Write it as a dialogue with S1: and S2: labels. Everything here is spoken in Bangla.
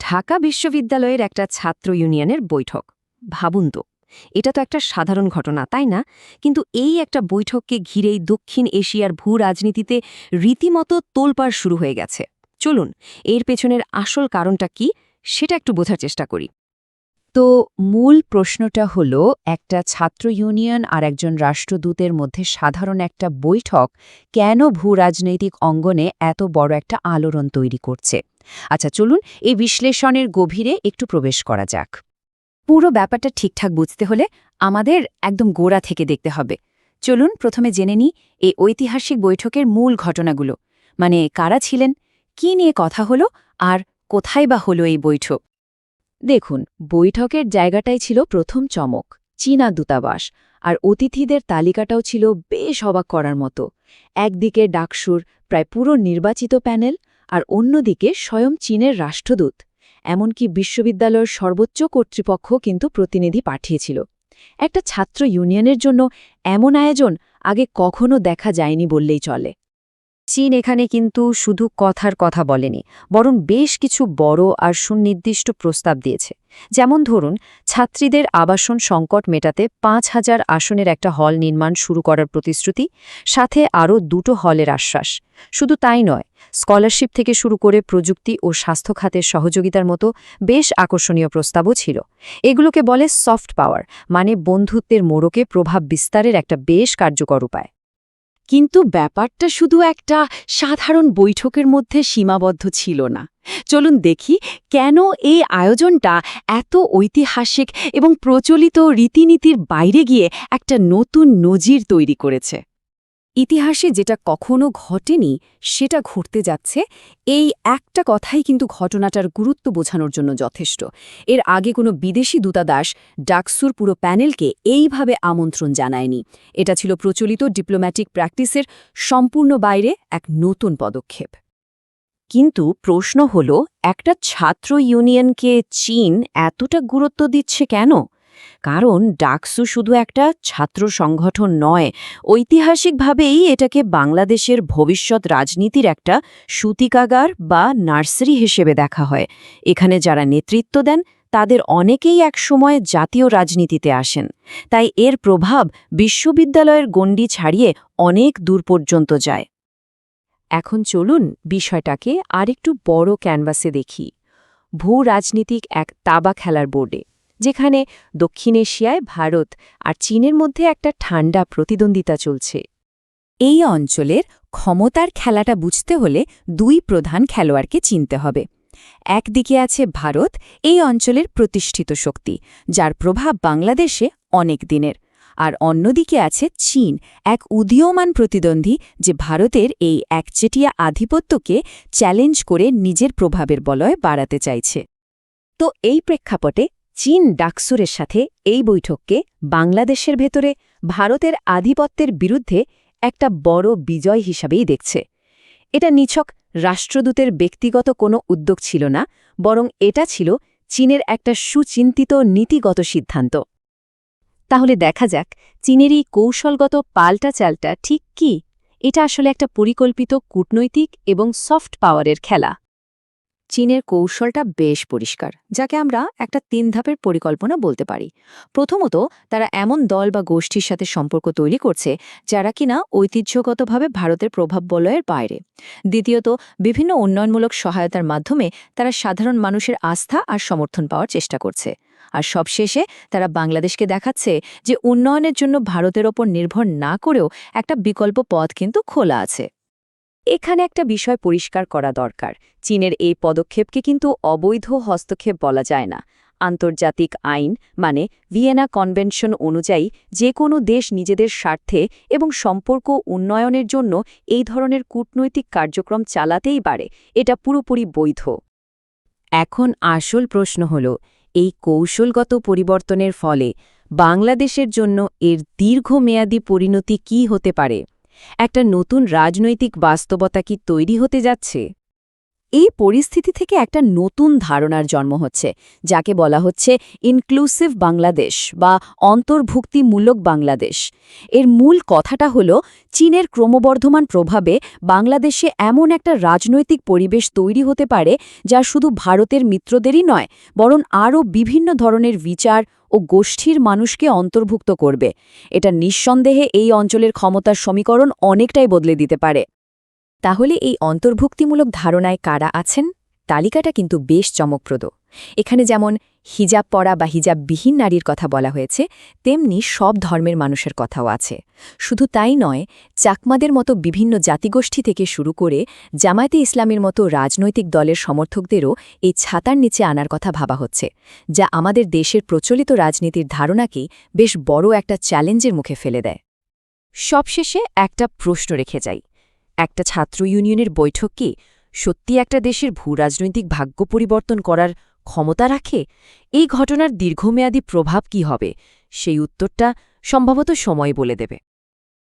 S1: ঢাকা বিশ্ববিদ্যালয়ের একটা ছাত্র ইউনিয়নের বৈঠক। ভাবুন তো, এটা তো একটা সাধারণ ঘটনা, তাই না? কিন্তু এই একটা বৈঠককে ঘিরেই দক্ষিণ এশিয়ার ভূ রাজনীতিতে রীতিমতো তোলপাড় শুরু হয়ে গেছে। চলুন, এর পেছনের আসল কারণটা কি, সেটা একটু বোঝার চেষ্টা করি।
S2: তো মূল প্রশ্নটা হলো, একটা ছাত্র ইউনিয়ন আর একজন রাষ্ট্রদূতের মধ্যে সাধারণ একটা বৈঠক কেন ভূ রাজনৈতিক অঙ্গনে এত বড় একটা আলোড়ন তৈরি করছে? আচ্ছা চলুন এই বিশ্লেষণের গভীরে একটু প্রবেশ করা যাক।
S1: পুরো ব্যাপারটা ঠিকঠাক বুঝতে হলে আমাদের একদম গোড়া থেকে দেখতে হবে। চলুন প্রথমে জেনে নিই এই ঐতিহাসিক বৈঠকের মূল ঘটনাগুলো। মানে কারা ছিলেন? কি নিয়ে কথা হলো? আর কোথায় বা হলো এই বৈঠক?
S2: দেখুন, বৈঠকের জায়গাটাই ছিল প্রথম চমক, চীনা দূতাবাস, আর অতিথিদের তালিকাটাও ছিল বেশ অবাক করার মতো। একদিকে ডাকসুর প্রায় পুরো নির্বাচিত প্যানেল, আর অন্যদিকে স্বয়ং চীনের রাষ্ট্রদূত, এমনকি বিশ্ববিদ্যালয়ের সর্বোচ্চ কর্তৃপক্ষ কিন্তু প্রতিনিধি পাঠিয়েছিল। একটা ছাত্র ইউনিয়নের জন্য এমন আয়োজন আগে কখনো দেখা যায়নি বললেই চলে।
S1: চীন এখানে কিন্তু শুধু কথার কথা বলেনি, বরং বেশ কিছু বড় আর সুনির্দিষ্ট প্রস্তাব দিয়েছে। যেমন ধরুন, ছাত্রীদের আবাসন সংকট মেটাতে পাঁচ হাজার আসনের একটা হল নির্মাণ শুরু করার প্রতিশ্রুতি, সাথে আরও দুটো হলের আশ্বাস। শুধু তাই নয়, স্কলারশিপ থেকে শুরু করে প্রযুক্তি ও স্বাস্থ্য খাতের সহযোগিতার মতো বেশ আকর্ষণীয় প্রস্তাবও ছিল। এগুলোকে বলে সফট পাওয়ার মানে বন্ধুত্বের মোড়কে প্রভাব বিস্তারের একটা বেশ কার্যকর উপায়।
S2: কিন্তু ব্যাপারটা শুধু একটা সাধারণ বৈঠকের মধ্যে সীমাবদ্ধ ছিল না। চলুন দেখি কেন এই আয়োজনটা এত ঐতিহাসিক এবং প্রচলিত রীতিনীতির বাইরে গিয়ে একটা নতুন নজির তৈরি করেছে।
S1: ইতিহাসে যেটা কখনো ঘটেনি, সেটা ঘটতে যাচ্ছে। এই একটা কথাই কিন্তু ঘটনাটার গুরুত্ব বোঝানোর জন্য যথেষ্ট। এর আগে কোনো বিদেশি দূতাদাস ডাকসুর পুরো প্যানেলকে এইভাবে আমন্ত্রণ জানায়নি। এটা ছিল প্রচলিত ডিপ্লোম্যাটিক প্র্যাকটিসের সম্পূর্ণ বাইরে এক নতুন পদক্ষেপ। কিন্তু প্রশ্ন হল, একটা ছাত্র ইউনিয়নকে চীন এতটা গুরুত্ব দিচ্ছে কেন? কারণ ডাকসু শুধু একটা ছাত্র সংগঠন নয়, ঐতিহাসিকভাবেই এটাকে বাংলাদেশের ভবিষ্যৎ রাজনীতির একটা সুতিকাগার বা নার্সারি হিসেবে দেখা হয়। এখানে যারা নেতৃত্ব দেন, তাদের অনেকেই একসময় জাতীয় রাজনীতিতে আসেন। তাই এর প্রভাব বিশ্ববিদ্যালয়ের গণ্ডি ছাড়িয়ে অনেক দূর পর্যন্ত যায়। এখন চলুন বিষয়টাকে আরেকটু বড় ক্যানভাসে দেখি। ভূ রাজনীতিক এক তাবা খেলার বোর্ডে। যেখানে দক্ষিণ এশিয়ায় ভারত আর চীনের মধ্যে একটা ঠান্ডা প্রতিদ্বন্দ্বিতা চলছে। এই অঞ্চলের ক্ষমতার খেলাটা বুঝতে হলে দুই প্রধান খেলোয়াড়কে চিনতে হবে। একদিকে আছে ভারত, এই অঞ্চলের প্রতিষ্ঠিত শক্তি, যার প্রভাব বাংলাদেশে অনেক দিনের। আর অন্যদিকে আছে চীন, এক উদীয়মান প্রতিদ্বন্দ্বী যে ভারতের এই একচেটিয়া আধিপত্যকে চ্যালেঞ্জ করে নিজের প্রভাবের বলয় বাড়াতে চাইছে। তো এই প্রেক্ষাপটে চীন ডাকসুরের সাথে এই বৈঠককে বাংলাদেশের ভেতরে ভারতের আধিপত্যের বিরুদ্ধে একটা বড় বিজয় হিসাবেই দেখছে। এটা নিছক রাষ্ট্রদূতের ব্যক্তিগত কোনো উদ্যোগ ছিল না, বরং এটা ছিল চীনের একটা সুচিন্তিত নীতিগত সিদ্ধান্ত। তাহলে দেখা যাক চীনের এই কৌশলগত পাল্টা চালটা ঠিক কি? এটা আসলে একটা পরিকল্পিত কূটনৈতিক এবং সফট পাওয়ারের খেলা। চীনের কৌশলটা বেশ পরিষ্কার, যাকে আমরা একটা তিন ধাপের পরিকল্পনা বলতে পারি। প্রথমত, তারা এমন দল বা গোষ্ঠীর সাথে সম্পর্ক তৈরি করছে, যারা কিনা ঐতিহ্যগতভাবে ভারতের প্রভাব বলয়ের বাইরে। দ্বিতীয়ত, বিভিন্ন উন্নয়নমূলক সহায়তার মাধ্যমে তারা সাধারণ মানুষের আস্থা আর সমর্থন পাওয়ার চেষ্টা করছে। আর সবশেষে, তারা বাংলাদেশকে দেখাচ্ছে যে উন্নয়নের জন্য ভারতের ওপর নির্ভর না করেও একটা বিকল্প পথ কিন্তু খোলা আছে। এখানে একটা বিষয় পরিষ্কার করা দরকার। চীনের এই পদক্ষেপকে কিন্তু অবৈধ হস্তক্ষেপ বলা যায় না। আন্তর্জাতিক আইন মানে ভিয়েনা কনভেনশন অনুযায়ী যে কোনো দেশ নিজেদের স্বার্থে এবং সম্পর্ক উন্নয়নের জন্য এই ধরনের কূটনৈতিক কার্যক্রম চালাতেই পারে। এটা পুরোপুরি বৈধ। এখন আসল প্রশ্ন হল, এই কৌশলগত পরিবর্তনের ফলে বাংলাদেশের জন্য এর দীর্ঘমেয়াদী পরিণতি কি হতে পারে? একটা নতুন রাজনৈতিক বাস্তবতা কি তৈরি হতে যাচ্ছে? এই পরিস্থিতি থেকে একটা নতুন ধারণার জন্ম হচ্ছে, যাকে বলা হচ্ছে ইনক্লুসিভ বাংলাদেশ বা অন্তর্ভুক্তিমূলক বাংলাদেশ। এর মূল কথাটা হল, চীনের ক্রমবর্ধমান প্রভাবে বাংলাদেশে এমন একটা রাজনৈতিক পরিবেশ তৈরি হতে পারে, যা শুধু ভারতের মিত্রদেরই নয়, বরং আরও বিভিন্ন ধরনের বিচার ও গোষ্ঠীর মানুষকে অন্তর্ভুক্ত করবে। এটা নিঃসন্দেহে এই অঞ্চলের ক্ষমতার সমীকরণ অনেকটাই বদলে দিতে পারে। তাহলে এই অন্তর্ভুক্তিমূলক ধারণায় কারা আছেন? তালিকাটা কিন্তু বেশ চমকপ্রদ। এখানে যেমন হিজাব পরা বা হিজাববিহীন নারীর কথা বলা হয়েছে, তেমনি সব ধর্মের মানুষের কথাও আছে। শুধু তাই নয়, চাকমাদের মতো বিভিন্ন জাতিগোষ্ঠী থেকে শুরু করে জামায়াতে ইসলামের মতো রাজনৈতিক দলের সমর্থকদেরও এই ছাতার নিচে আনার কথা ভাবা হচ্ছে, যা আমাদের দেশের প্রচলিত রাজনীতির ধারণাকেই বেশ বড় একটা চ্যালেঞ্জের মুখে ফেলে দেয়। সবশেষে একটা প্রশ্ন রেখে যাই। একটা ছাত্র ইউনিয়নের বৈঠক কি সত্যি একটা দেশের ভূরাজনৈতিক ভাগ্য পরিবর্তন করার ক্ষমতা রাখে? এই ঘটনার দীর্ঘমেয়াদী প্রভাব কি হবে? সেই উত্তরটা সম্ভবত সময় বলে দেবে।